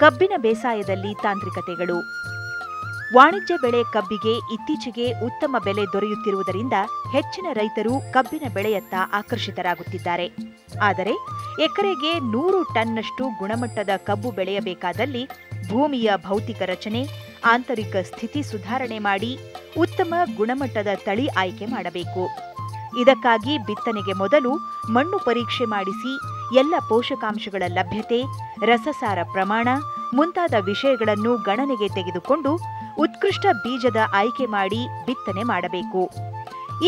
ಕಬ್ಬಿನ ಬೇಸಾಯದಲ್ಲಿ ತಾಂತ್ರಿಕತೆಗಳು. ವಾಣಿಜ್ಯ ಬೆಳೆ ಕಬ್ಬಿಗೆ ಇತ್ತೀಚೆಗೆ ಉತ್ತಮ ಬೆಲೆ ದೊರೆಯುತ್ತಿರುವುದರಿಂದ ಹೆಚ್ಚಿನ ರೈತರು ಕಬ್ಬಿನ ಬೆಳೆಯತ್ತ ಆಕರ್ಷಿತರಾಗುತ್ತಿದ್ದಾರೆ. ಆದರೆ ಎಕರೆಗೆ ನೂರು ಟನ್ನಷ್ಟು ಗುಣಮಟ್ಟದ ಕಬ್ಬು ಬೆಳೆಯಬೇಕಾದಲ್ಲಿ ಭೂಮಿಯ ಭೌತಿಕ ರಚನೆ, ಆಂತರಿಕ ಸ್ಥಿತಿ ಸುಧಾರಣೆ ಮಾಡಿ ಉತ್ತಮ ಗುಣಮಟ್ಟದ ತಳಿ ಆಯ್ಕೆ ಮಾಡಬೇಕು. ಇದಕ್ಕಾಗಿ ಬಿತ್ತನೆಗೆ ಮೊದಲು ಮಣ್ಣು ಪರೀಕ್ಷೆ ಮಾಡಿಸಿ ಎಲ್ಲ ಪೋಷಕಾಂಶಗಳ ಲಭ್ಯತೆ, ರಸಸಾರ ಪ್ರಮಾಣ ಮುಂತಾದ ವಿಷಯಗಳನ್ನು ಗಣನೆಗೆ ತೆಗೆದುಕೊಂಡು ಉತ್ಕೃಷ್ಟ ಬೀಜದ ಆಯ್ಕೆ ಮಾಡಿ ಬಿತ್ತನೆ ಮಾಡಬೇಕು.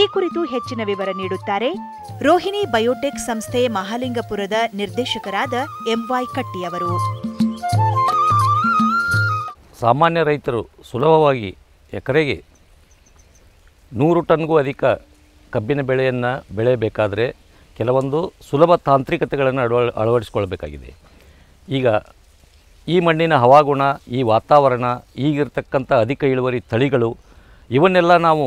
ಈ ಕುರಿತು ಹೆಚ್ಚಿನ ವಿವರ ನೀಡುತ್ತಾರೆ ರೋಹಿಣಿ ಬಯೋಟೆಕ್ ಸಂಸ್ಥೆ ಮಹಾಲಿಂಗಪುರದ ನಿರ್ದೇಶಕರಾದ ಎಂವೈ ಕಟ್ಟಿಯವರು ಸಾಮಾನ್ಯ ರೈತರು ಸುಲಭವಾಗಿ ಎಕರೆಗೆ ನೂರು ಟನ್ಗೂ ಅಧಿಕ ಕಬ್ಬಿನ ಬೆಳೆಯನ್ನು ಬೆಳೆಯಬೇಕಾದರೆ ಕೆಲವೊಂದು ಸುಲಭ ತಾಂತ್ರಿಕತೆಗಳನ್ನು ಅಳವ ಅಳವಡಿಸ್ಕೊಳ್ಬೇಕಾಗಿದೆ. ಈಗ ಈ ಮಣ್ಣಿನ ಹವಾಗುಣ, ಈ ವಾತಾವರಣ, ಈಗಿರ್ತಕ್ಕಂಥ ಅಧಿಕ ಇಳುವರಿ ತಳಿಗಳು, ಇವನ್ನೆಲ್ಲ ನಾವು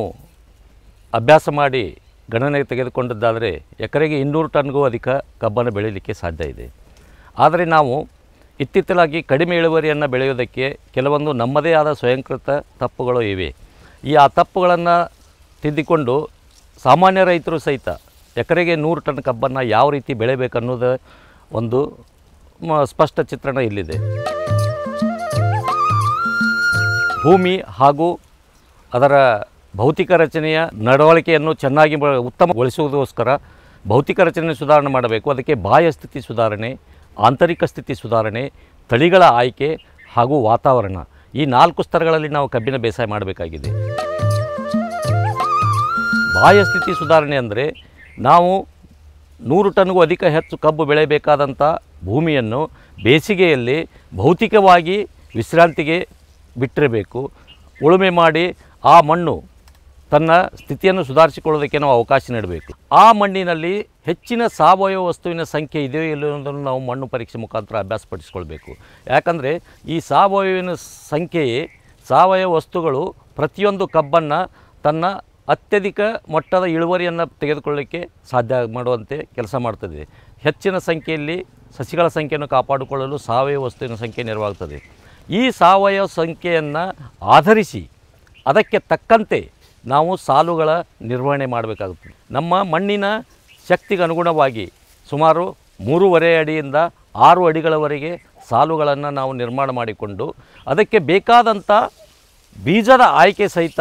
ಅಭ್ಯಾಸ ಮಾಡಿ ಗಣನೆಗೆ ತೆಗೆದುಕೊಂಡದ್ದಾದರೆ ಎಕರೆಗೆ ಇನ್ನೂರು ಟನ್ಗೂ ಅಧಿಕ ಕಬ್ಬನ್ನು ಬೆಳೀಲಿಕ್ಕೆ ಸಾಧ್ಯ ಇದೆ. ಆದರೆ ನಾವು ಇತ್ತಿತ್ತಲಾಗಿ ಕಡಿಮೆ ಇಳುವರಿಯನ್ನು ಬೆಳೆಯೋದಕ್ಕೆ ಕೆಲವೊಂದು ನಮ್ಮದೇ ಆದ ಸ್ವಯಂಕೃತ ತಪ್ಪುಗಳು ಇವೆ. ಈ ಆ ತಪ್ಪುಗಳನ್ನು ತಿದ್ದಿಕೊಂಡು ಸಾಮಾನ್ಯ ರೈತರು ಸಹಿತ ಎಕರೆಗೆ ನೂರು ಟನ್ ಕಬ್ಬನ್ನು ಯಾವ ರೀತಿ ಬೆಳೆಬೇಕನ್ನೋದು ಒಂದು ಸ್ಪಷ್ಟ ಚಿತ್ರಣ ಇಲ್ಲಿದೆ. ಭೂಮಿ ಹಾಗೂ ಅದರ ಭೌತಿಕ ರಚನೆಯ ನಡವಳಿಕೆಯನ್ನು ಚೆನ್ನಾಗಿ ಉತ್ತಮಗೊಳಿಸುವುದಕ್ಕೋಸ್ಕರ ಭೌತಿಕ ರಚನೆ ಸುಧಾರಣೆ ಮಾಡಬೇಕು. ಅದಕ್ಕೆ ಬಾಹ್ಯ ಸ್ಥಿತಿ ಸುಧಾರಣೆ, ಆಂತರಿಕ ಸ್ಥಿತಿ ಸುಧಾರಣೆ, ತಳಿಗಳ ಆಯ್ಕೆ ಹಾಗೂ ವಾತಾವರಣ. ಈ ನಾಲ್ಕು ಸ್ತರಗಳಲ್ಲಿ ನಾವು ಕಬ್ಬಿನ ಬೇಸಾಯ ಮಾಡಬೇಕಾಗಿದೆ. ಬಾಹ್ಯ ಸ್ಥಿತಿ ಸುಧಾರಣೆ ಅಂದರೆ ನಾವು ನೂರು ಟನ್ಗೂ ಅಧಿಕ ಹೆಚ್ಚು ಕಬ್ಬು ಬೆಳೆಯಬೇಕಾದಂಥ ಭೂಮಿಯನ್ನು ಬೇಸಿಗೆಯಲ್ಲಿ ಭೌತಿಕವಾಗಿ ವಿಶ್ರಾಂತಿಗೆ ಬಿಟ್ಟಿರಬೇಕು. ಉಳುಮೆ ಮಾಡಿ ಆ ಮಣ್ಣು ತನ್ನ ಸ್ಥಿತಿಯನ್ನು ಸುಧಾರಿಸಿಕೊಳ್ಳೋದಕ್ಕೆ ನಾವು ಅವಕಾಶ ನೀಡಬೇಕು. ಆ ಮಣ್ಣಿನಲ್ಲಿ ಹೆಚ್ಚಿನ ಸಾವಯವ ವಸ್ತುವಿನ ಸಂಖ್ಯೆ ಇದೆಯೋ ಇಲ್ಲೋ ಅನ್ನೋದನ್ನು ನಾವು ಮಣ್ಣು ಪರೀಕ್ಷೆ ಮುಖಾಂತರ ಅಭ್ಯಾಸಪಡಿಸ್ಕೊಳ್ಬೇಕು. ಯಾಕಂದರೆ ಈ ಸಾವಯವಿನ ಸಂಖ್ಯೆಯೇ ಸಾವಯವ ವಸ್ತುಗಳು ಪ್ರತಿಯೊಂದು ಕಬ್ಬನ್ನು ತನ್ನ ಅತ್ಯಧಿಕ ಮಟ್ಟದ ಇಳುವರಿಯನ್ನು ತೆಗೆದುಕೊಳ್ಳಲಿಕ್ಕೆ ಸಾಧ್ಯ ಮಾಡುವಂತೆ ಕೆಲಸ ಮಾಡ್ತದೆ. ಹೆಚ್ಚಿನ ಸಂಖ್ಯೆಯಲ್ಲಿ ಸಸಿಗಳ ಸಂಖ್ಯೆಯನ್ನು ಕಾಪಾಡಿಕೊಳ್ಳಲು ಸಾವಯವ ವಸ್ತುವಿನ ಸಂಖ್ಯೆ ನೆರವಾಗ್ತದೆ. ಈ ಸಾವಯವ ಸಂಖ್ಯೆಯನ್ನು ಆಧರಿಸಿ ಅದಕ್ಕೆ ತಕ್ಕಂತೆ ನಾವು ಸಾಲುಗಳ ನಿರ್ವಹಣೆ ಮಾಡಬೇಕಾಗುತ್ತದೆ. ನಮ್ಮ ಮಣ್ಣಿನ ಶಕ್ತಿಗೆ ಅನುಗುಣವಾಗಿ ಸುಮಾರು ಮೂರುವರೆ ಅಡಿಯಿಂದ ಆರು ಅಡಿಗಳವರೆಗೆ ಸಾಲುಗಳನ್ನು ನಾವು ನಿರ್ಮಾಣ ಮಾಡಿಕೊಂಡು ಅದಕ್ಕೆ ಬೇಕಾದಂಥ ಬೀಜದ ಆಯ್ಕೆ ಸಹಿತ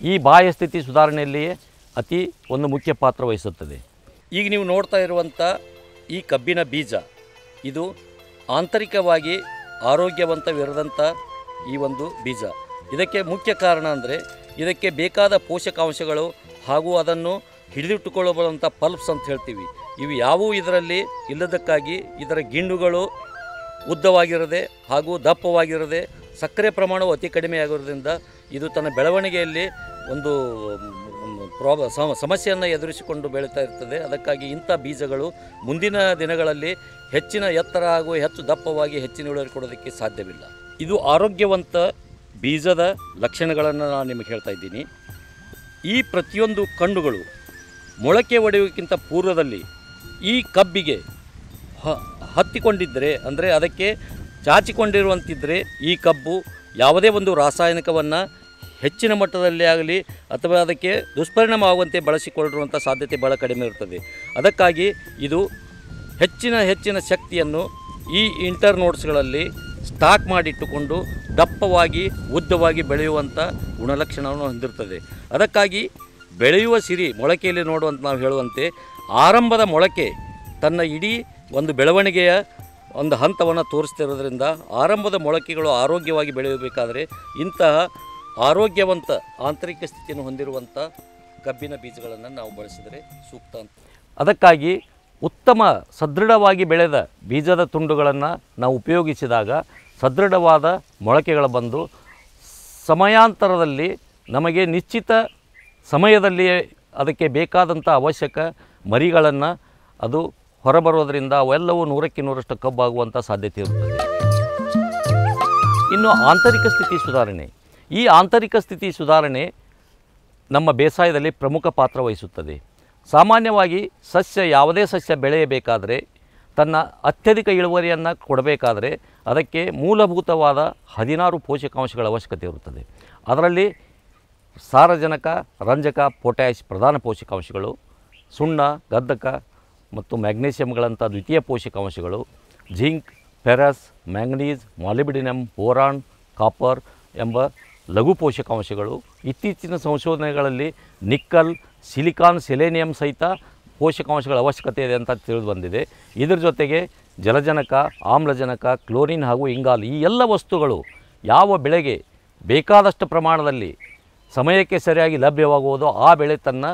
ಈ ಬಾಹ್ಯ ಸ್ಥಿತಿ ಸುಧಾರಣೆಯಲ್ಲಿಯೇ ಅತಿ ಒಂದು ಮುಖ್ಯ ಪಾತ್ರ ವಹಿಸುತ್ತದೆ. ಈಗ ನೀವು ನೋಡ್ತಾ ಇರುವಂಥ ಈ ಕಬ್ಬಿನ ಬೀಜ. ಇದು ಆಂತರಿಕವಾಗಿ ಆರೋಗ್ಯವಂತವಿರದಂಥ ಈ ಒಂದು ಬೀಜ. ಇದಕ್ಕೆ ಮುಖ್ಯ ಕಾರಣ ಅಂದರೆ ಇದಕ್ಕೆ ಬೇಕಾದ ಪೋಷಕಾಂಶಗಳು ಹಾಗೂ ಅದನ್ನು ಹಿಡಿದಿಟ್ಟುಕೊಳ್ಳಬಲ್ಲಂಥ ಪಲ್ಪ್ಸ್ ಅಂತ ಹೇಳ್ತೀವಿ. ಇವು ಯಾವುವು ಇದರಲ್ಲಿ ಇಲ್ಲದಕ್ಕಾಗಿ ಇದರ ಗಿಂಡುಗಳು ಉದ್ದವಾಗಿರದೆ ಹಾಗೂ ದಪ್ಪವಾಗಿರದೆ ಸಕ್ಕರೆ ಪ್ರಮಾಣವು ಅತಿ ಕಡಿಮೆ ಆಗಿರೋದ್ರಿಂದ ಇದು ತನ್ನ ಬೆಳವಣಿಗೆಯಲ್ಲಿ ಒಂದು ಪ್ರಾಬ ಸಮಸ್ಯೆಯನ್ನು ಎದುರಿಸಿಕೊಂಡು ಬೆಳೀತಾ ಇರ್ತದೆ. ಅದಕ್ಕಾಗಿ ಇಂಥ ಬೀಜಗಳು ಮುಂದಿನ ದಿನಗಳಲ್ಲಿ ಹೆಚ್ಚಿನ ಎತ್ತರ ಹಾಗೂ ಹೆಚ್ಚು ದಪ್ಪವಾಗಿ ಹೆಚ್ಚಿನ ಇಳುವರಿ ಕೊಡೋದಕ್ಕೆ ಸಾಧ್ಯವಿಲ್ಲ. ಇದು ಆರೋಗ್ಯವಂತ ಬೀಜದ ಲಕ್ಷಣಗಳನ್ನು ನಾನು ನಿಮಗೆ ಹೇಳ್ತಾ ಇದ್ದೀನಿ. ಈ ಪ್ರತಿಯೊಂದು ಕಣ್ಣುಗಳು ಮೊಳಕೆ ಒಡೆಯುವಕ್ಕಿಂತ ಪೂರ್ವದಲ್ಲಿ ಈ ಕಬ್ಬಿಗೆ ಹತ್ತಿಕೊಂಡಿದ್ದರೆ ಅಂದರೆ ಅದಕ್ಕೆ ಚಾಚಿಕೊಂಡಿರುವಂತಿದ್ದರೆ ಈ ಕಬ್ಬು ಯಾವುದೇ ಒಂದು ರಾಸಾಯನಿಕವನ್ನು ಹೆಚ್ಚಿನ ಮಟ್ಟದಲ್ಲಿ ಆಗಲಿ ಅಥವಾ ಅದಕ್ಕೆ ದುಷ್ಪರಿಣಾಮ ಆಗುವಂತೆ ಬಳಸಿಕೊಳ್ಳಿರುವಂಥ ಸಾಧ್ಯತೆ ಭಾಳ ಕಡಿಮೆ ಇರ್ತದೆ. ಅದಕ್ಕಾಗಿ ಇದು ಹೆಚ್ಚಿನ ಹೆಚ್ಚಿನ ಶಕ್ತಿಯನ್ನು ಈ ಇಂಟರ್ ನೋಟ್ಸ್ಗಳಲ್ಲಿ ಸ್ಟಾಕ್ ಮಾಡಿಟ್ಟುಕೊಂಡು ದಪ್ಪವಾಗಿ, ಉದ್ದವಾಗಿ ಬೆಳೆಯುವಂಥ ಗುಣಲಕ್ಷಣವನ್ನು ಹೊಂದಿರ್ತದೆ. ಅದಕ್ಕಾಗಿ ಬೆಳೆಯುವ ಸಿರಿ ಮೊಳಕೆಯಲ್ಲಿ ನೋಡುವಂಥ ನಾವು ಹೇಳುವಂತೆ ಆರಂಭದ ಮೊಳಕೆ ತನ್ನ ಇಡೀ ಒಂದು ಬೆಳವಣಿಗೆಯ ಒಂದು ಹಂತವನ್ನು ತೋರಿಸ್ತಿರೋದ್ರಿಂದ ಆರಂಭದ ಮೊಳಕೆಗಳು ಆರೋಗ್ಯವಾಗಿ ಬೆಳೆಯಬೇಕಾದರೆ ಇಂತಹ ಆರೋಗ್ಯವಂತ ಆಂತರಿಕ ಸ್ಥಿತಿಯನ್ನು ಹೊಂದಿರುವಂಥ ಕಬ್ಬಿನ ಬೀಜಗಳನ್ನು ನಾವು ಬಳಸಿದರೆ ಸೂಕ್ತ ಅಂತ. ಅದಕ್ಕಾಗಿ ಉತ್ತಮ ಸದೃಢವಾಗಿ ಬೆಳೆದ ಬೀಜದ ತುಂಡುಗಳನ್ನು ನಾವು ಉಪಯೋಗಿಸಿದಾಗ ಸದೃಢವಾದ ಮೊಳಕೆಗಳು ಬಂದು ಸಮಯಾಂತರದಲ್ಲಿ ನಮಗೆ ನಿಶ್ಚಿತ ಸಮಯದಲ್ಲಿಯೇ ಅದಕ್ಕೆ ಬೇಕಾದಂಥ ಅವಶ್ಯಕ ಮರಿಗಳನ್ನು ಅದು ಹೊರಬರೋದರಿಂದ ಅವೆಲ್ಲವೂ ನೂರಕ್ಕೆ ನೂರಷ್ಟು ಕಬ್ಬಾಗುವಂಥ ಸಾಧ್ಯತೆ ಇರುತ್ತದೆ. ಇನ್ನು ಆಂತರಿಕ ಸ್ಥಿತಿ ಸುಧಾರಣೆ. ಈ ಆಂತರಿಕ ಸ್ಥಿತಿ ಸುಧಾರಣೆ ನಮ್ಮ ಬೇಸಾಯದಲ್ಲಿ ಪ್ರಮುಖ ಪಾತ್ರ ವಹಿಸುತ್ತದೆ. ಸಾಮಾನ್ಯವಾಗಿ ಸಸ್ಯ ಯಾವುದೇ ಸಸ್ಯ ಬೆಳೆಯಬೇಕಾದರೆ ತನ್ನ ಅತ್ಯಧಿಕ ಇಳುವರಿಯನ್ನು ಕೊಡಬೇಕಾದರೆ ಅದಕ್ಕೆ ಮೂಲಭೂತವಾದ ಹದಿನಾರು ಪೋಷಕಾಂಶಗಳ ಅವಶ್ಯಕತೆ ಇರುತ್ತದೆ. ಅದರಲ್ಲಿ ಸಾರಜನಕ, ರಂಜಕ ಪೊಟ್ಯಾಶ್ ಪ್ರಧಾನ ಪೋಷಕಾಂಶಗಳು, ಸುಣ್ಣ, ಗದ್ದಕ ಮತ್ತು ಮ್ಯಾಗ್ನೀಷಿಯಂಗಳಂಥ ದ್ವಿತೀಯ ಪೋಷಕಾಂಶಗಳು, zinc ferrous manganese, molybdenum, boron, copper ಎಂಬ ಲಘು ಪೋಷಕಾಂಶಗಳು. ಇತ್ತೀಚಿನ ಸಂಶೋಧನೆಗಳಲ್ಲಿ ನಿಕ್ಕಲ್, ಸಿಲಿಕಾನ್, ಸೆಲೆನಿಯಂ ಸಹಿತ ಪೋಷಕಾಂಶಗಳ ಅವಶ್ಯಕತೆ ಇದೆ ಅಂತ ತಿಳಿದು ಬಂದಿದೆ ಇದರ ಜೊತೆಗೆ ಜಲಜನಕ, ಆಮ್ಲಜನಕ, ಕ್ಲೋರಿನ್ ಹಾಗೂ ಇಂಗಾಲ್ ಈ ಎಲ್ಲ ವಸ್ತುಗಳು ಯಾವ ಬೆಳೆಗೆ ಬೇಕಾದಷ್ಟು ಪ್ರಮಾಣದಲ್ಲಿ ಸಮಯಕ್ಕೆ ಸರಿಯಾಗಿ ಲಭ್ಯವಾಗುವುದೋ ಆ ಬೆಳೆ ತನ್ನ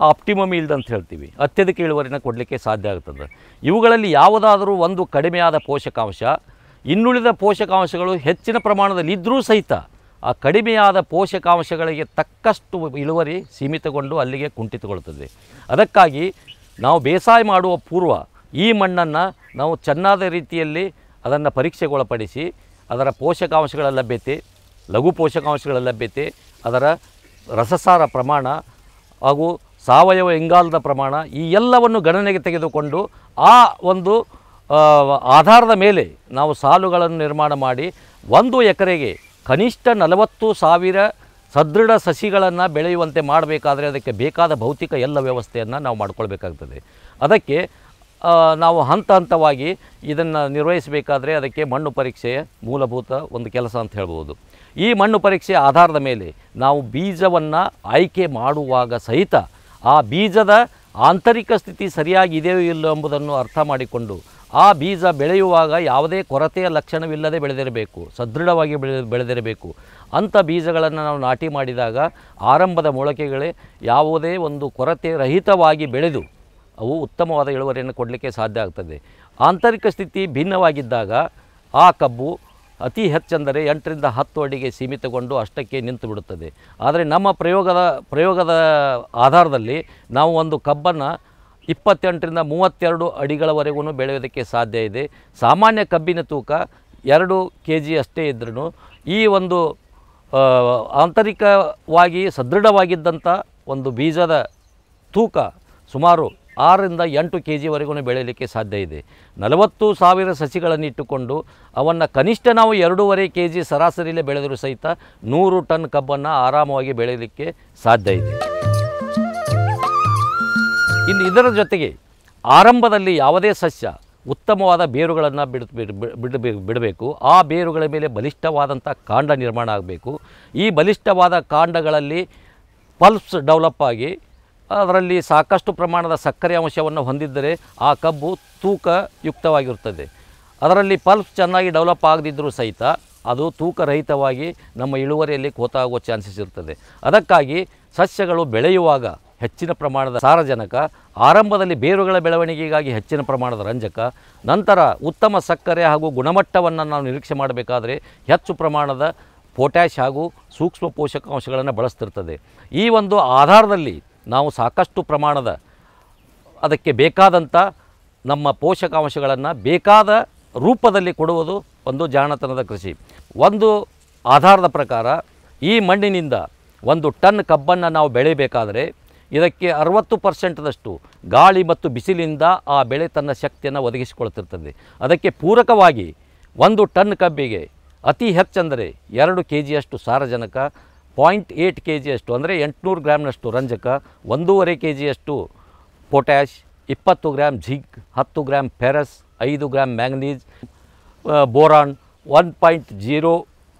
ಆಪ್ಟಿಮಮ್ ಇಲ್ಡ್ ಅಂತ ಹೇಳ್ತೀವಿ. ಅತ್ಯಧಿಕ ಇಳುವರಿನ ಕೊಡಲಿಕ್ಕೆ ಸಾಧ್ಯ ಆಗ್ತದೆ. ಇವುಗಳಲ್ಲಿ ಯಾವುದಾದರೂ ಒಂದು ಕಡಿಮೆಯಾದ ಪೋಷಕಾಂಶ, ಇನ್ನುಳಿದ ಪೋಷಕಾಂಶಗಳು ಹೆಚ್ಚಿನ ಪ್ರಮಾಣದಲ್ಲಿ ಇದ್ದರೂ ಸಹಿತ ಆ ಕಡಿಮೆಯಾದ ಪೋಷಕಾಂಶಗಳಿಗೆ ತಕ್ಕಷ್ಟು ಇಳುವರಿ ಸೀಮಿತಗೊಂಡು ಅಲ್ಲಿಗೆ ಕುಂಠಿತಗೊಳ್ಳುತ್ತದೆ. ಅದಕ್ಕಾಗಿ ನಾವು ಬೇಸಾಯ ಮಾಡುವ ಪೂರ್ವ ಈ ಮಣ್ಣನ್ನು ನಾವು ಚೆನ್ನಾದ ರೀತಿಯಲ್ಲಿ ಅದನ್ನು ಪರೀಕ್ಷೆಗೊಳಪಡಿಸಿ, ಅದರ ಪೋಷಕಾಂಶಗಳ ಲಭ್ಯತೆ, ಲಘು ಪೋಷಕಾಂಶಗಳ ಲಭ್ಯತೆ, ಅದರ ರಸಸಾರ ಪ್ರಮಾಣ ಹಾಗೂ ಸಾವಯವ ಇಂಗಾಲದ ಪ್ರಮಾಣ ಈ ಎಲ್ಲವನ್ನು ಗಣನೆಗೆ ತೆಗೆದುಕೊಂಡು ಆ ಒಂದು ಆಧಾರದ ಮೇಲೆ ನಾವು ಸಾಲುಗಳನ್ನು ನಿರ್ಮಾಣ ಮಾಡಿ ಒಂದು ಎಕರೆಗೆ ಕನಿಷ್ಠ ನಲವತ್ತು ಸಾವಿರ ಸದೃಢ ಸಸಿಗಳನ್ನು ಬೆಳೆಯುವಂತೆ ಮಾಡಬೇಕಾದರೆ ಅದಕ್ಕೆ ಬೇಕಾದ ಭೌತಿಕ ಎಲ್ಲ ವ್ಯವಸ್ಥೆಯನ್ನು ನಾವು ಮಾಡಿಕೊಳ್ಬೇಕಾಗ್ತದೆ. ಅದಕ್ಕೆ ನಾವು ಹಂತ ಹಂತವಾಗಿ ಇದನ್ನು ನಿರ್ವಹಿಸಬೇಕಾದ್ರೆ ಅದಕ್ಕೆ ಮಣ್ಣು ಪರೀಕ್ಷೆಯ ಮೂಲಭೂತ ಒಂದು ಕೆಲಸ ಅಂತ ಹೇಳ್ಬೋದು. ಈ ಮಣ್ಣು ಪರೀಕ್ಷೆಯ ಆಧಾರದ ಮೇಲೆ ನಾವು ಬೀಜವನ್ನು ಆಯ್ಕೆ ಮಾಡುವಾಗ ಸಹಿತ ಆ ಬೀಜದ ಆಂತರಿಕ ಸ್ಥಿತಿ ಸರಿಯಾಗಿದೆಯೋ ಇಲ್ಲೋ ಎಂಬುದನ್ನು ಅರ್ಥ ಮಾಡಿಕೊಂಡು ಆ ಬೀಜ ಬೆಳೆಯುವಾಗ ಯಾವುದೇ ಕೊರತೆಯ ಲಕ್ಷಣವಿಲ್ಲದೆ ಬೆಳೆದಿರಬೇಕು, ಸದೃಢವಾಗಿ ಬೆಳೆ, ಬೆಳೆದಿರಬೇಕು. ಅಂಥ ಬೀಜಗಳನ್ನು ನಾವು ನಾಟಿ ಮಾಡಿದಾಗ ಆರಂಭದ ಮೊಳಕೆಗಳೇ ಯಾವುದೇ ಒಂದು ಕೊರತೆ ರಹಿತವಾಗಿ ಬೆಳೆದು ಅವು ಉತ್ತಮವಾದ ಇಳುವರಿಯನ್ನು ಕೊಡಲಿಕ್ಕೆ ಸಾಧ್ಯ ಆಗ್ತದೆ. ಆಂತರಿಕ ಸ್ಥಿತಿ ಭಿನ್ನವಾಗಿದ್ದಾಗ ಆ ಕಬ್ಬು ಅತಿ ಹೆಚ್ಚೆಂದರೆ ಎಂಟರಿಂದ ಹತ್ತು ಅಡಿಗೆ ಸೀಮಿತಗೊಂಡು ಅಷ್ಟಕ್ಕೆ ನಿಂತು ಬಿಡುತ್ತದೆ. ಆದರೆ ನಮ್ಮ ಪ್ರಯೋಗದ ಪ್ರಯೋಗದ ಆಧಾರದಲ್ಲಿ ನಾವು ಒಂದು ಕಬ್ಬನ್ನು ಇಪ್ಪತ್ತೆಂಟರಿಂದ ಮೂವತ್ತೆರಡು ಅಡಿಗಳವರೆಗೂ ಬೆಳೆಯೋದಕ್ಕೆ ಸಾಧ್ಯ ಇದೆ. ಸಾಮಾನ್ಯ ಕಬ್ಬಿನ ತೂಕ ಎರಡು ಕೆ ಜಿ ಅಷ್ಟೇ ಇದ್ರೂ ಈ ಒಂದು ಆಂತರಿಕವಾಗಿ ಸದೃಢವಾಗಿದ್ದಂಥ ಒಂದು ಬೀಜದ ತೂಕ ಸುಮಾರು ಆರರಿಂದ ಎಂಟು ಕೆ ಜಿವರೆಗೂ ಬೆಳೆಯಲಿಕ್ಕೆ ಸಾಧ್ಯ ಇದೆ. ನಲವತ್ತು ಸಾವಿರ ಸಸಿಗಳನ್ನು ಇಟ್ಟುಕೊಂಡು ಅವನ್ನು ಕನಿಷ್ಠ ನಾವು ಎರಡೂವರೆ ಕೆ ಜಿ ಸರಾಸರಿಲೇ ಬೆಳೆದರೂ ಸಹಿತ ನೂರು ಟನ್ ಕಬ್ಬನ್ನು ಆರಾಮವಾಗಿ ಬೆಳೆಯಲಿಕ್ಕೆ ಸಾಧ್ಯ ಇದೆ. ಇನ್ನು ಇದರ ಜೊತೆಗೆ ಆರಂಭದಲ್ಲಿ ಯಾವುದೇ ಸಸ್ಯ ಉತ್ತಮವಾದ ಬೇರುಗಳನ್ನು ಬಿಡ, ಬಿಡಬೇಕು. ಆ ಬೇರುಗಳ ಮೇಲೆ ಬಲಿಷ್ಠವಾದಂಥ ಕಾಂಡ ನಿರ್ಮಾಣ ಆಗಬೇಕು. ಈ ಬಲಿಷ್ಠವಾದ ಕಾಂಡಗಳಲ್ಲಿ ಪಲ್ಪ್ಸ್ ಡೆವಲಪ್ ಆಗಿ ಅದರಲ್ಲಿ ಸಾಕಷ್ಟು ಪ್ರಮಾಣದ ಸಕ್ಕರೆ ಅಂಶವನ್ನು ಹೊಂದಿದ್ದರೆ ಆ ಕಬ್ಬು ತೂಕಯುಕ್ತವಾಗಿರುತ್ತದೆ. ಅದರಲ್ಲಿ ಪಲ್ಪ್ ಚೆನ್ನಾಗಿ ಡೆವಲಪ್ ಆಗದಿದ್ದರೂ ಸಹಿತ ಅದು ತೂಕರಹಿತವಾಗಿ ನಮ್ಮ ಇಳುವರಿಯಲ್ಲಿ ಕೋತ ಆಗುವ ಚಾನ್ಸಸ್ ಇರ್ತದೆ ಅದಕ್ಕಾಗಿ ಸಸ್ಯಗಳು ಬೆಳೆಯುವಾಗ ಹೆಚ್ಚಿನ ಪ್ರಮಾಣದ ಸಾರಜನಕ, ಆರಂಭದಲ್ಲಿ ಬೇರುಗಳ ಬೆಳವಣಿಗೆಗಾಗಿ ಹೆಚ್ಚಿನ ಪ್ರಮಾಣದ ರಂಜಕ, ನಂತರ ಉತ್ತಮ ಸಕ್ಕರೆ ಹಾಗೂ ಗುಣಮಟ್ಟವನ್ನು ನಾವು ನಿರೀಕ್ಷೆ ಮಾಡಬೇಕಾದರೆ ಹೆಚ್ಚು ಪ್ರಮಾಣದ ಪೊಟ್ಯಾಷ್ ಹಾಗೂ ಸೂಕ್ಷ್ಮ ಪೋಷಕಾಂಶಗಳನ್ನು ಬಳಸ್ತಿರ್ತದೆ. ಈ ಒಂದು ಆಧಾರದಲ್ಲಿ ನಾವು ಸಾಕಷ್ಟು ಪ್ರಮಾಣದ ಅದಕ್ಕೆ ಬೇಕಾದಂಥ ನಮ್ಮ ಪೋಷಕಾಂಶಗಳನ್ನು ಬೇಕಾದ ರೂಪದಲ್ಲಿ ಕೊಡುವುದು ಒಂದು ಜಾಣತನದ ಕೃಷಿ. ಒಂದು ಆಧಾರದ ಪ್ರಕಾರ ಈ ಮಣ್ಣಿನಿಂದ ಒಂದು ಟನ್ ಕಬ್ಬನ್ನು ನಾವು ಬೆಳೆಯಬೇಕಾದರೆ ಇದಕ್ಕೆ ಅರವತ್ತು ಪರ್ಸೆಂಟ್ದಷ್ಟು ಗಾಳಿ ಮತ್ತು ಬಿಸಿಲಿಂದ ಆ ಬೆಳೆ ತನ್ನ ಶಕ್ತಿಯನ್ನು ಒದಗಿಸಿಕೊಳ್ತಿರ್ತದೆ. ಅದಕ್ಕೆ ಪೂರಕವಾಗಿ ಒಂದು ಟನ್ ಕಬ್ಬಿಗೆ ಅತಿ ಹೆಚ್ಚಂದರೆ ಎರಡು ಕೆ ಜಿಯಷ್ಟು ಸಾರಜನಕ ಪಾಯಿಂಟ್ ಏಯ್ಟ್ ಕೆ ಜಿಯಷ್ಟು ಅಂದರೆ ಎಂಟುನೂರು ಗ್ರಾಮ್ನಷ್ಟು ರಂಜಕ, ಒಂದೂವರೆ ಕೆ ಜಿಯಷ್ಟು ಪೊಟ್ಯಾಷ್, ಇಪ್ಪತ್ತು ಗ್ರಾಮ್ ಝಿಗ್ ಹತ್ತು ಗ್ರಾಮ್ ಫೆರಸ್ ಐದು gram manganese boron, one point zero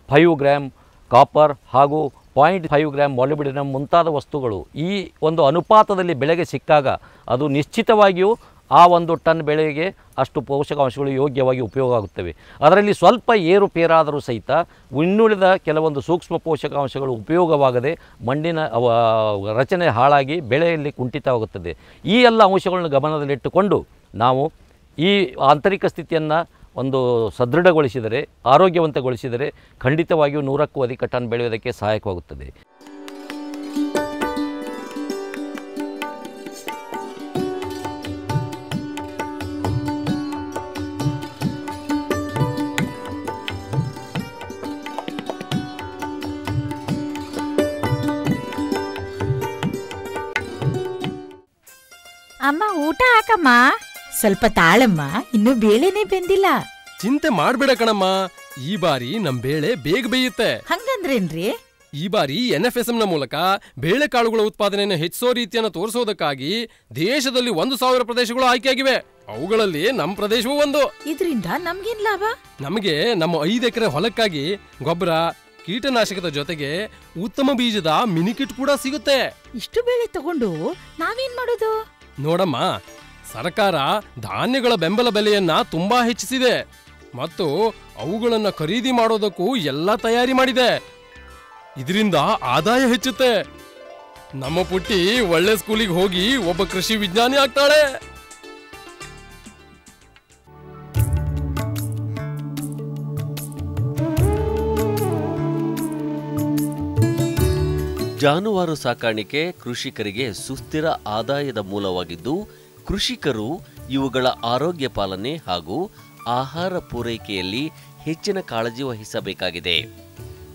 five gram copper ಹಾಗೂ ಪಾಯಿಂಟ್ ಫೈವ್ ಗ್ರಾಮ್ ಮಾಲಿಬಿಡಿನಮ್ ಮುಂತಾದ ವಸ್ತುಗಳು ಈ ಒಂದು ಅನುಪಾತದಲ್ಲಿ ಬೆಳೆಗೆ ಸಿಕ್ಕಾಗ ಅದು ನಿಶ್ಚಿತವಾಗಿಯೂ ಆ ಒಂದು ಟನ್ ಬೆಳೆಗೆ ಅಷ್ಟು ಪೋಷಕಾಂಶಗಳು ಯೋಗ್ಯವಾಗಿ ಉಪಯೋಗ ಆಗುತ್ತವೆ. ಅದರಲ್ಲಿ ಸ್ವಲ್ಪ ಏರುಪೇರಾದರೂ ಸಹಿತ ಇನ್ನುಳಿದ ಕೆಲವೊಂದು ಸೂಕ್ಷ್ಮ ಪೋಷಕಾಂಶಗಳು ಉಪಯೋಗವಾಗದೆ ಮಣ್ಣಿನ ರಚನೆ ಹಾಳಾಗಿ ಬೆಳೆಯಲ್ಲಿ ಕುಂಠಿತವಾಗುತ್ತದೆ. ಈ ಎಲ್ಲ ಅಂಶಗಳನ್ನು ಗಮನದಲ್ಲಿಟ್ಟುಕೊಂಡು ನಾವು ಈ ಆಂತರಿಕ ಸ್ಥಿತಿಯನ್ನು ಒಂದು ಸದೃಢಗೊಳಿಸಿದರೆ, ಆರೋಗ್ಯವಂತಗೊಳಿಸಿದರೆ ಖಂಡಿತವಾಗಿಯೂ ನೂರಕ್ಕೂ ಅಧಿಕ ಟನ್ ಬೆಳೆಯೋದಕ್ಕೆ ಸಹಾಯಕವಾಗುತ್ತದೆ. ಊಟ ಹಾಕಮ್ಮ. ಸ್ವಲ್ಪ ತಾಳಮ್ಮ ಇನ್ನು ಬೇಳೆನೇ ಬೆಂದಿಲ್ಲ. ಚಿಂತೆ ಮಾಡ್ಬೇಡ ಕಣಮ್ಮ. ಈ ಬಾರಿ ನಮ್ ಬೇಳೆ ಬೇಗ ಬೇಯುತ್ತೆ. ಹಂಗಂದ್ರೇನ್ರಿ? ಈ ಬಾರಿ ಎನ್ ಎಫ್ ಎಸ್ನ ಮೂಲಕ ಬೇಳೆಕಾಳುಗಳ ಉತ್ಪಾದನೆಯನ್ನು ಹೆಚ್ಚಿಸೋ ರೀತಿಯನ್ನು ತೋರಿಸೋದಕ್ಕಾಗಿ ದೇಶದಲ್ಲಿ ಒಂದು ಸಾವಿರ ಪ್ರದೇಶಗಳು ಆಯ್ಕೆಯಾಗಿವೆ. ಅವುಗಳಲ್ಲಿ ನಮ್ಮ ಪ್ರದೇಶವೂ ಒಂದು. ಇದ್ರಿಂದ ನಮ್ಗೇನ್ ಲಾಭ? ನಮಗೆ ನಮ್ಮ ಐದು ಎಕರೆ ಹೊಲಕ್ಕಾಗಿ ಗೊಬ್ಬರ ಕೀಟನಾಶಕದ ಜೊತೆಗೆ ಉತ್ತಮ ಬೀಜದ ಮಿನಿಕಿಟ್ ಕೂಡ ಸಿಗುತ್ತೆ. ಇಷ್ಟು ಬೇಳೆ ತಗೊಂಡು ನಾವೇನ್ ಮಾಡೋದು? ನೋಡಮ್ಮ, ಸರ್ಕಾರ ಧಾನ್ಯಗಳ ಬೆಂಬಲ ಬೆಲೆಯನ್ನ ತುಂಬಾ ಹೆಚ್ಚಿಸಿದೆ ಮತ್ತು ಅವುಗಳನ್ನು ಖರೀದಿ ಮಾಡೋದಕ್ಕೂ ಎಲ್ಲ ತಯಾರಿ ಮಾಡಿದೆ. ಇದರಿಂದ ಆದಾಯ ಹೆಚ್ಚುತ್ತೆ. ನಮ್ಮ ಪುಟ್ಟಿ ಒಳ್ಳೆ ಸ್ಕೂಲಿಗೆ ಹೋಗಿ ಒಬ್ಬ ಕೃಷಿ ವಿಜ್ಞಾನಿ ಆಗ್ತಾಳೆ. ಜಾನುವಾರು ಸಾಕಾಣಿಕೆ ಕೃಷಿಕರಿಗೆ ಸುಸ್ಥಿರ ಆದಾಯದ ಮೂಲವಾಗಿದ್ದು, ಕೃಷಿಕರು ಇವುಗಳ ಆರೋಗ್ಯ ಪಾಲನೆ ಹಾಗೂ ಆಹಾರ ಪೂರೈಕೆಯಲ್ಲಿ ಹೆಚ್ಚಿನ ಕಾಳಜಿ ವಹಿಸಬೇಕಾಗಿದೆ.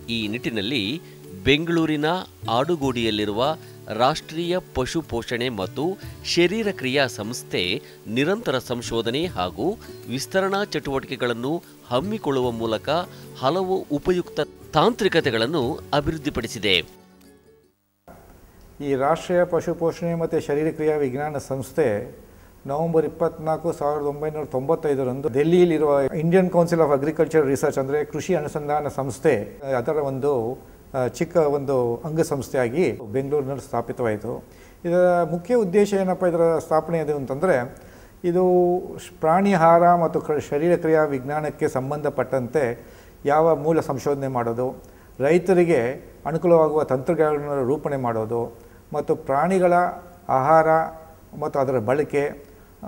ಈ ನಿಟ್ಟಿನಲ್ಲಿ ಬೆಂಗಳೂರಿನ ಆಡುಗೋಡಿಯಲ್ಲಿರುವ ರಾಷ್ಟ್ರೀಯ ಪಶು ಪೋಷಣೆ ಮತ್ತು ಶರೀರ ಕ್ರಿಯಾ ಸಂಸ್ಥೆ ನಿರಂತರ ಸಂಶೋಧನೆ ಹಾಗೂ ವಿಸ್ತರಣಾ ಚಟುವಟಿಕೆಗಳನ್ನು ಹಮ್ಮಿಕೊಳ್ಳುವ ಮೂಲಕ ಹಲವು ಉಪಯುಕ್ತ ತಾಂತ್ರಿಕತೆಗಳನ್ನು ಅಭಿವೃದ್ಧಿಪಡಿಸಿದೆ. ಈ ರಾಷ್ಟ್ರೀಯ ಪಶು ಪೋಷಣೆ ಮತ್ತು ಶರೀರ ಕ್ರಿಯಾ ವಿಜ್ಞಾನ ಸಂಸ್ಥೆ ನವೆಂಬರ್ ಇಪ್ಪತ್ನಾಲ್ಕು ಸಾವಿರದ ಒಂಬೈನೂರ ತೊಂಬತ್ತೈದರಂದು ಡೆಲ್ಲಿಯಲ್ಲಿರುವ Indian council of agriculture research ಅಂದರೆ ಕೃಷಿ ಅನುಸಂಧಾನ ಸಂಸ್ಥೆ, ಅದರ ಒಂದು ಚಿಕ್ಕ ಒಂದು ಅಂಗಸಂಸ್ಥೆಯಾಗಿ ಬೆಂಗಳೂರಿನಲ್ಲಿ ಸ್ಥಾಪಿತವಾಯಿತು. ಇದರ ಮುಖ್ಯ ಉದ್ದೇಶ ಏನಪ್ಪ, ಇದರ ಸ್ಥಾಪನೆ ಅದು ಅಂತಂದರೆ ಇದು ಪ್ರಾಣಿಹಾರ ಮತ್ತು ಶರೀರ ಕ್ರಿಯಾ ವಿಜ್ಞಾನಕ್ಕೆ ಸಂಬಂಧಪಟ್ಟಂತೆ ಯಾವ ಮೂಲ ಸಂಶೋಧನೆ ಮಾಡೋದು, ರೈತರಿಗೆ ಅನುಕೂಲವಾಗುವ ತಂತ್ರಜ್ಞಾನ ರೂಪಣೆ ಮಾಡೋದು ಮತ್ತು ಪ್ರಾಣಿಗಳ ಆಹಾರ ಮತ್ತು ಅದರ ಬಳಕೆ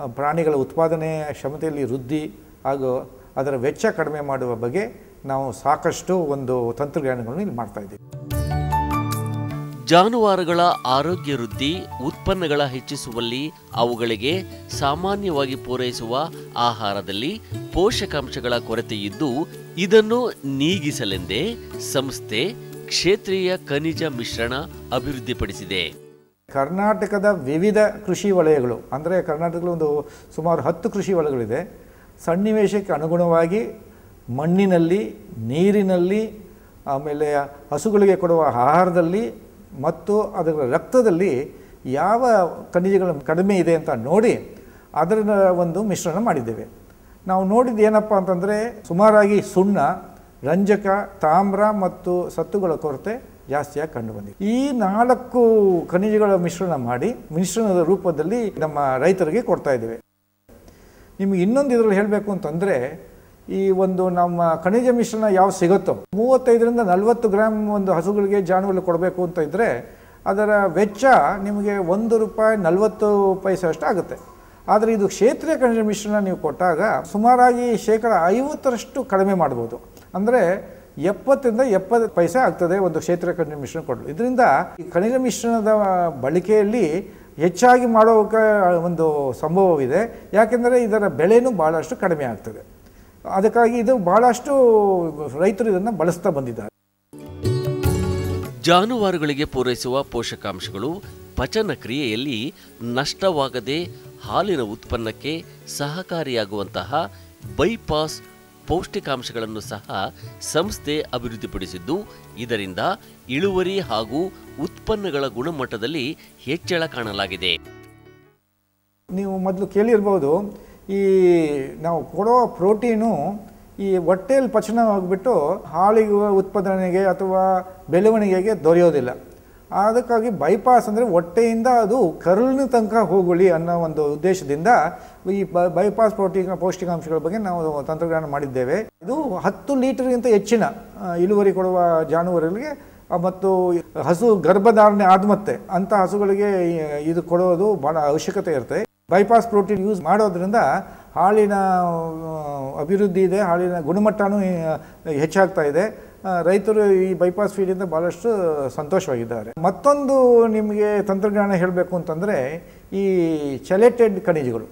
ಪ್ರಾಣಿಗಳ ಉತ್ಪಾದನೆ ಕ್ಷಮತೆಯಲ್ಲಿ ವೃದ್ಧಿ ಹಾಗೂ ಅದರ ವೆಚ್ಚ ಕಡಿಮೆ ಮಾಡುವ ಬಗ್ಗೆ ನಾವು ಸಾಕಷ್ಟು ಒಂದು ತಂತ್ರಜ್ಞಾನಗಳನ್ನು ಇಲ್ಲಿ ಮಾಡ್ತಾ ಇದ್ದೀವಿ. ಜಾನುವಾರುಗಳ ಆರೋಗ್ಯ ವೃದ್ಧಿ, ಉತ್ಪನ್ನಗಳ ಹೆಚ್ಚಿಸುವಲ್ಲಿ, ಅವುಗಳಿಗೆ ಸಾಮಾನ್ಯವಾಗಿ ಪೂರೈಸುವ ಆಹಾರದಲ್ಲಿ ಪೋಷಕಾಂಶಗಳ ಕೊರತೆಯಿದ್ದು ಇದನ್ನು ನೀಗಿಸಲೆಂದೇ ಸಂಸ್ಥೆ ಕ್ಷೇತ್ರೀಯ ಖನಿಜ ಮಿಶ್ರಣ ಅಭಿವೃದ್ಧಿಪಡಿಸಿದೆ. ಕರ್ನಾಟಕದ ವಿವಿಧ ಕೃಷಿ ವಲಯಗಳು, ಅಂದರೆ ಕರ್ನಾಟಕದಲ್ಲಿ ಒಂದು ಸುಮಾರು ಹತ್ತು ಕೃಷಿ ವಲಯಗಳಿದೆ, ಸನ್ನಿವೇಶಕ್ಕೆ ಅನುಗುಣವಾಗಿ ಮಣ್ಣಿನಲ್ಲಿ, ನೀರಿನಲ್ಲಿ, ಆಮೇಲೆ ಹಸುಗಳಿಗೆ ಕೊಡುವ ಆಹಾರದಲ್ಲಿ ಮತ್ತು ಅದರ ರಕ್ತದಲ್ಲಿ ಯಾವ ಖನಿಜಗಳು ಕಡಿಮೆ ಇದೆ ಅಂತ ನೋಡಿ ಅದರ ಒಂದು ಮಿಶ್ರಣ ಮಾಡಿದ್ದೇವೆ. ನಾವು ನೋಡಿದ್ದು ಏನಪ್ಪ ಅಂತಂದರೆ ಸುಮಾರಾಗಿ ಸುಣ್ಣ ರಂಜಕ, ತಾಮ್ರ ಮತ್ತು ಸತ್ತುಗಳ ಕೊರತೆ ಜಾಸ್ತಿಯಾಗಿ ಕಂಡುಬಂದಿದೆ. ಈ ನಾಲ್ಕು ಖನಿಜಗಳ ಮಿಶ್ರಣ ಮಾಡಿ ಮಿಶ್ರಣದ ರೂಪದಲ್ಲಿ ನಮ್ಮ ರೈತರಿಗೆ ಕೊಡ್ತಾ ಇದ್ದೇವೆ. ನಿಮಗೆ ಇನ್ನೊಂದು ಇದರಲ್ಲಿ ಹೇಳಬೇಕು ಅಂತಂದರೆ, ಈ ಒಂದು ನಮ್ಮ ಖನಿಜ ಮಿಶ್ರಣ ಯಾವ ಸಿಗುತ್ತೋ, ಮೂವತ್ತೈದರಿಂದ ನಲವತ್ತು ಗ್ರಾಮ್ ಒಂದು ಹಸುಗಳಿಗೆ ಜಾನುವಾರು ಕೊಡಬೇಕು ಅಂತ ಇದ್ದರೆ ಅದರ ವೆಚ್ಚ ನಿಮಗೆ ಒಂದು ರೂಪಾಯಿ ನಲವತ್ತು ಪೈಸೆ ಅಷ್ಟು ಆಗುತ್ತೆ. ಆದರೆ ಇದು ಕ್ಷೇತ್ರೀಯ ಖನಿಜ ಮಿಶ್ರಣ ನೀವು ಕೊಟ್ಟಾಗ ಸುಮಾರಾಗಿ ಶೇಕಡ ಐವತ್ತರಷ್ಟು ಕಡಿಮೆ ಮಾಡ್ಬೋದು. ಅಂದರೆ ಎಪ್ಪತ್ತರಿಂದ ಎಪ್ಪತ್ತು ಪೈಸೆ ಆಗ್ತದೆ ಒಂದು ಕ್ಷೇತ್ರ ಖನಿಜ ಮಿಶ್ರಣ ಕೊಡಲು. ಇದರಿಂದ ಈ ಖನಿಜ ಮಿಶ್ರಣದ ಬಳಕೆಯಲ್ಲಿ ಹೆಚ್ಚಾಗಿ ಮಾಡೋಕೆ ಒಂದು ಸಂಭವವಿದೆ. ಯಾಕೆಂದರೆ ಇದರ ಬೆಳೆನೂ ಭಾಳಷ್ಟು ಕಡಿಮೆ ಆಗ್ತದೆ. ಅದಕ್ಕಾಗಿ ಇದು ಭಾಳಷ್ಟು ರೈತರು ಇದನ್ನು ಬಳಸ್ತಾ ಬಂದಿದ್ದಾರೆ. ಜಾನುವಾರುಗಳಿಗೆ ಪೂರೈಸುವ ಪೋಷಕಾಂಶಗಳು ಪಚನ ಕ್ರಿಯೆಯಲ್ಲಿ ನಷ್ಟವಾಗದೆ ಹಾಲಿನ ಉತ್ಪನ್ನಕ್ಕೆ ಸಹಕಾರಿಯಾಗುವಂತಹ ಬೈಪಾಸ್ ಪೌಷ್ಟಿಕಾಂಶಗಳನ್ನು ಸಹ ಸಂಸ್ಥೆ ಅಭಿವೃದ್ಧಿಪಡಿಸಿದ್ದು, ಇದರಿಂದ ಇಳುವರಿ ಹಾಗೂ ಉತ್ಪನ್ನಗಳ ಗುಣಮಟ್ಟದಲ್ಲಿ ಹೆಚ್ಚಳ ಕಾಣಲಾಗಿದೆ. ನೀವು ಮೊದಲು ಕೇಳಿರ್ಬೋದು, ಈ ನಾವು ಕೊಡೋ ಪ್ರೋಟೀನು ಈ ಹೊಟ್ಟೆಯಲ್ಲಿ ಪಚನ ಆಗಿಬಿಟ್ಟು ಹಾಲಿಗೆ ಉತ್ಪಾದನೆಗೆ ಅಥವಾ ಬೆಳವಣಿಗೆಗೆ ದೊರೆಯೋದಿಲ್ಲ. ಅದಕ್ಕಾಗಿ ಬೈಪಾಸ್ ಅಂದರೆ ಹೊಟ್ಟೆಯಿಂದ ಅದು ಕರುಳಿನ ತನಕ ಹೋಗಲಿ ಅನ್ನೋ ಒಂದು ಉದ್ದೇಶದಿಂದ ಈ ಬೈಪಾಸ್ ಪ್ರೋಟೀನ್ ಪೌಷ್ಟಿಕಾಂಶಗಳ ಬಗ್ಗೆ ನಾವು ತಂತ್ರಜ್ಞಾನ ಮಾಡಿದ್ದೇವೆ. ಇದು ಹತ್ತು ಲೀಟರ್ಗಿಂತ ಹೆಚ್ಚಿನ ಇಳುವರಿ ಕೊಡುವ ಜಾನುವಾರುಗಳಿಗೆ ಮತ್ತು ಹಸು ಗರ್ಭಧಾರಣೆ ಆದ್ಮತ್ತೆ ಅಂಥ ಹಸುಗಳಿಗೆ ಇದು ಕೊಡೋದು ಭಾಳ ಅವಶ್ಯಕತೆ ಇರುತ್ತೆ. ಬೈಪಾಸ್ ಪ್ರೋಟೀನ್ ಯೂಸ್ ಮಾಡೋದ್ರಿಂದ ಹಾಲಿನ ಅಭಿವೃದ್ಧಿ ಇದೆ, ಹಾಲಿನ ಗುಣಮಟ್ಟನೂ ಹೆಚ್ಚಾಗ್ತಾ ಇದೆ. ರೈತರು ಈ ಬೈಪಾಸ್ ಫೀಡಿಂದ ಭಾಳಷ್ಟು ಸಂತೋಷವಾಗಿದ್ದಾರೆ. ಮತ್ತೊಂದು ನಿಮಗೆ ತಂತ್ರಜ್ಞಾನ ಹೇಳಬೇಕು ಅಂತಂದರೆ ಈ ಚಲೇಟೆಡ್ ಖನಿಜಗಳು.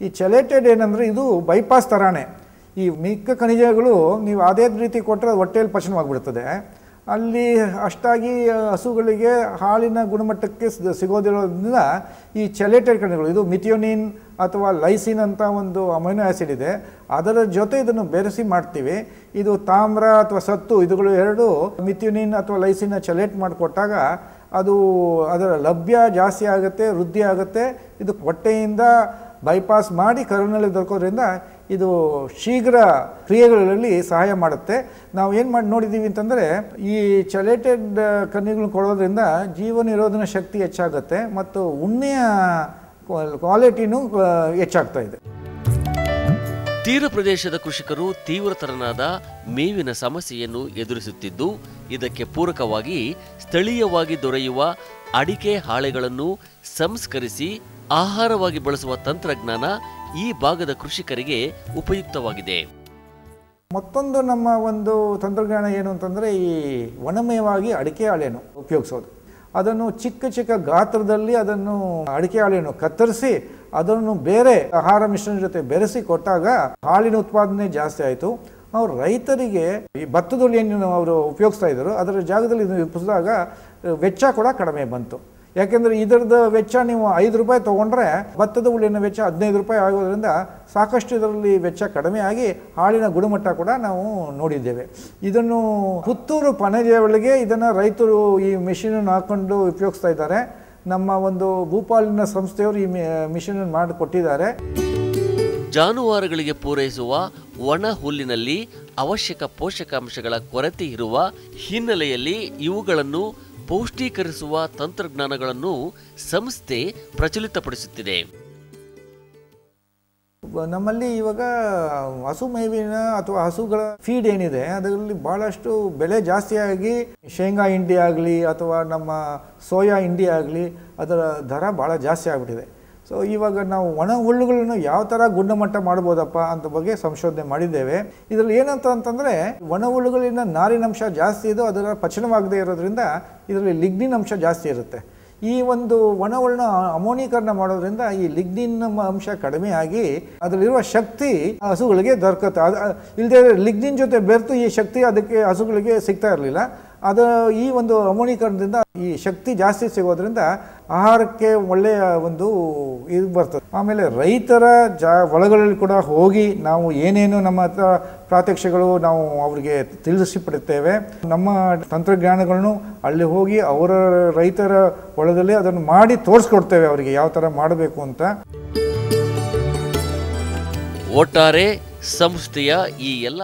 ಈ ಚಲೇಟೆಡ್ ಏನಂದರೆ ಇದು ಬೈಪಾಸ್ ಥರಾನೇ ಈ ಮಿಕ್ಕ ಖನಿಜಗಳು ನೀವು ಅದೇ ರೀತಿ ಕೊಟ್ಟರೆ ಹೊಟ್ಟೆಯಲ್ಲಿ ಪಚನವಾಗಿಬಿಡ್ತದೆ. ಅಲ್ಲಿ ಅಷ್ಟಾಗಿ ಹಸುಗಳಿಗೆ ಹಾಲಿನ ಗುಣಮಟ್ಟಕ್ಕೆ ಸಿಗೋದಿರೋದ್ರಿಂದ ಈ ಚೆಲೆಟೆಡ್ ಕಣಗಳು, ಇದು ಮಿಥಿಯೋನಿನ್ ಅಥವಾ ಲೈಸಿನ್ ಅಂತ ಒಂದು ಅಮೈನೋ ಆ್ಯಸಿಡ್ ಇದೆ. ಅದರ ಜೊತೆ ಇದನ್ನು ಬೆರೆಸಿ ಮಾಡ್ತೀವಿ. ಇದು ತಾಮ್ರ ಅಥವಾ ಸತ್ತು, ಇದುಗಳು ಎರಡು ಮಿಥಿಯೋನಿನ್ ಅಥವಾ ಲೈಸಿನ ಚೆಲೆಟ್ ಮಾಡಿಕೊಟ್ಟಾಗ ಅದು ಅದರ ಲಭ್ಯ ಜಾಸ್ತಿ ಆಗುತ್ತೆ, ವೃದ್ಧಿ ಆಗುತ್ತೆ. ಇದು ಹೊಟ್ಟೆಯಿಂದ ಬೈಪಾಸ್ ಮಾಡಿ ಕರುನಲ್ಲಿ ದೊರಕೋದ್ರಿಂದ ಇದು ಶೀಘ್ರ ಕ್ರಿಯೆಗಳಲ್ಲಿ ಸಹಾಯ ಮಾಡುತ್ತೆ. ನಾವು ಏನು ಮಾಡಿ ನೋಡಿದ್ದೀವಿ ಅಂತಂದರೆ, ಈ ಚಲೇಟೆಡ್ ಕನ್ನಿಗಳನ್ನ ಕೊಡೋದ್ರಿಂದ ಜೀವ ನಿರೋಧನ ಶಕ್ತಿ ಹೆಚ್ಚಾಗುತ್ತೆ ಮತ್ತು ಉಣ್ಣೆಯ ಕ್ವಾಲಿಟಿನೂ ಹೆಚ್ಚಾಗ್ತಾ ಇದೆ. ತೀರ ಪ್ರದೇಶದ ಕೃಷಿಕರು ತೀವ್ರತರನಾದ ಮೇವಿನ ಸಮಸ್ಯೆಯನ್ನು ಎದುರಿಸುತ್ತಿದ್ದು, ಇದಕ್ಕೆ ಪೂರಕವಾಗಿ ಸ್ಥಳೀಯವಾಗಿ ದೊರೆಯುವ ಅಡಿಕೆ ಹಾಳೆಗಳನ್ನು ಸಂಸ್ಕರಿಸಿ ಆಹಾರವಾಗಿ ಬಳಸುವ ತಂತ್ರಜ್ಞಾನ ಈ ಭಾಗದ ಕೃಷಿಕರಿಗೆ ಉಪಯುಕ್ತವಾಗಿದೆ. ಮತ್ತೊಂದು ನಮ್ಮ ಒಂದು ತಂತ್ರಜ್ಞಾನ ಏನು ಅಂತಂದರೆ ಈ ವನಮಯವಾಗಿ ಅಡಿಕೆ ಹಾಳೆಯನ್ನು ಉಪಯೋಗಿಸೋದು. ಅದನ್ನು ಚಿಕ್ಕ ಚಿಕ್ಕ ಗಾತ್ರದಲ್ಲಿ ಅದನ್ನು ಅಡಿಕೆ ಹಾಳೆಯನ್ನು ಕತ್ತರಿಸಿ ಅದನ್ನು ಬೇರೆ ಆಹಾರ ಮಿಶ್ರಣ ಜೊತೆ ಬೆರೆಸಿ ಕೊಟ್ಟಾಗ ಹಾಲಿನ ಉತ್ಪಾದನೆ ಜಾಸ್ತಿ ಆಯಿತು. ಅವ್ರು ರೈತರಿಗೆ ಈ ಭತ್ತದ ಹುಳಿಯನ್ನು ಅವರು ಉಪಯೋಗಿಸ್ತಾ ಇದ್ದರು. ಅದರ ಜಾಗದಲ್ಲಿ ಉಪಯೋಗಿಸಿದಾಗ ವೆಚ್ಚ ಕೂಡ ಕಡಿಮೆ ಬಂತು. ಯಾಕೆಂದರೆ ಇದರದ ವೆಚ್ಚ ನೀವು ಐದು ರೂಪಾಯಿ ತೊಗೊಂಡ್ರೆ ಭತ್ತದ ಹುಳಿನ ವೆಚ್ಚ ಹದಿನೈದು ರೂಪಾಯಿ ಆಗೋದ್ರಿಂದ ಸಾಕಷ್ಟು ಇದರಲ್ಲಿ ವೆಚ್ಚ ಕಡಿಮೆ ಆಗಿ ಹಾಳಿನ ಗುಣಮಟ್ಟ ಕೂಡ ನಾವು ನೋಡಿದ್ದೇವೆ. ಇದನ್ನು ಪುತ್ತೂರು ಒಳಗೆ ಇದನ್ನು ರೈತರು ಈ ಮಿಷಿನನ್ನು ಹಾಕೊಂಡು ಉಪಯೋಗಿಸ್ತಾ ಇದ್ದಾರೆ. ನಮ್ಮ ಒಂದು ಭೂಪಾಲಿನ ಸಂಸ್ಥೆಯವರು ಈ ಮಿಷಿನನ್ನು ಮಾಡಿಕೊಟ್ಟಿದ್ದಾರೆ. ಜಾನುವಾರುಗಳಿಗೆ ಪೂರೈಸುವ ಒಣ ಹುಲ್ಲಿನಲ್ಲಿ ಅವಶ್ಯಕ ಪೋಷಕಾಂಶಗಳ ಕೊರತೆ ಇರುವ ಹಿನ್ನೆಲೆಯಲ್ಲಿ ಇವುಗಳನ್ನು ಪೌಷ್ಟೀಕರಿಸುವ ತಂತ್ರಜ್ಞಾನಗಳನ್ನು ಸಂಸ್ಥೆ ಪ್ರಚಲಿತಪಡಿಸುತ್ತಿದೆ. ನಮ್ಮಲ್ಲಿ ಇವಾಗ ಹಸು ಮೇವಿನ ಅಥವಾ ಹಸುಗಳ ಫೀಡ್ ಏನಿದೆ, ಅದರಲ್ಲಿ ಭಾಳಷ್ಟು ಬೆಲೆ ಜಾಸ್ತಿಯಾಗಿ ಶೇಂಗಾ ಹಿಂಡಿ ಆಗಲಿ ಅಥವಾ ನಮ್ಮ ಸೋಯಾ ಹಿಂಡಿ ಆಗಲಿ ಅದರ ದರ ಭಾಳ ಜಾಸ್ತಿ ಆಗಿಬಿಟ್ಟಿದೆ. ಸೊ ಇವಾಗ ನಾವು ಒಣ ಹುಲ್ಲುಗಳನ್ನು ಯಾವ ಥರ ಗುಣಮಟ್ಟ ಮಾಡ್ಬೋದಪ್ಪ ಅಂತ ಬಗ್ಗೆ ಸಂಶೋಧನೆ ಮಾಡಿದ್ದೇವೆ. ಇದರಲ್ಲಿ ಏನಂತ ಅಂತಂದರೆ, ಒಣ ಹುಲ್ಲುಗಳಿಂದ ನಾರಿನಂಶ ಜಾಸ್ತಿ ಇದು ಅದರ ಪಚನವಾಗದೇ ಇರೋದ್ರಿಂದ ಇದರಲ್ಲಿ ಲಿಗ್ನಿನ್ ಅಂಶ ಜಾಸ್ತಿ ಇರುತ್ತೆ. ಈ ಒಂದು ಒಣ ಹುಲ್ಲನ್ನ ಅಮೋನೀಕರಣ ಮಾಡೋದ್ರಿಂದ ಈ ಲಿಗ್ನಿನ್ ಅಂಶ ಕಡಿಮೆ ಆಗಿ ಅದರಲ್ಲಿರುವ ಶಕ್ತಿ ಹಸುಗಳಿಗೆ ದೊರಕುತ್ತೆ. ಅದು ಇಲ್ಲದೆ ಲಿಗ್ನಿನ್ ಜೊತೆ ಬೆರೆತು ಈ ಶಕ್ತಿ ಅದಕ್ಕೆ ಹಸುಗಳಿಗೆ ಸಿಗ್ತಾ ಇರಲಿಲ್ಲ. ಅದು ಈ ಒಂದು ಅಮೋನೀಕರಣದಿಂದ ಈ ಶಕ್ತಿ ಜಾಸ್ತಿ ಸಿಗೋದ್ರಿಂದ ಆಹಾರಕ್ಕೆ ಒಳ್ಳೆಯ ಒಂದು ಇದು ಬರ್ತದೆ. ಆಮೇಲೆ ರೈತರ ಜಾ ಒಳಗಳಲ್ಲಿ ಕೂಡ ಹೋಗಿ ನಾವು ಏನೇನು ನಮ್ಮ ಹತ್ರ ಪ್ರಾತ್ಯಕ್ಷಗಳು ನಾವು ಅವರಿಗೆ ತಿಳಿಸಿಪಡುತ್ತೇವೆ ನಮ್ಮ ತಂತ್ರಜ್ಞಾನಗಳನ್ನು ಅಲ್ಲಿ ಹೋಗಿ ಅವರ ರೈತರ ಒಳದಲ್ಲಿ ಅದನ್ನು ಮಾಡಿ ತೋರಿಸ್ಕೊಡ್ತೇವೆ ಅವರಿಗೆ ಯಾವ ಥರ ಮಾಡಬೇಕು ಅಂತ. ಒಟ್ಟಾರೆ ಸಂಸ್ಥೆಯ ಈ ಎಲ್ಲ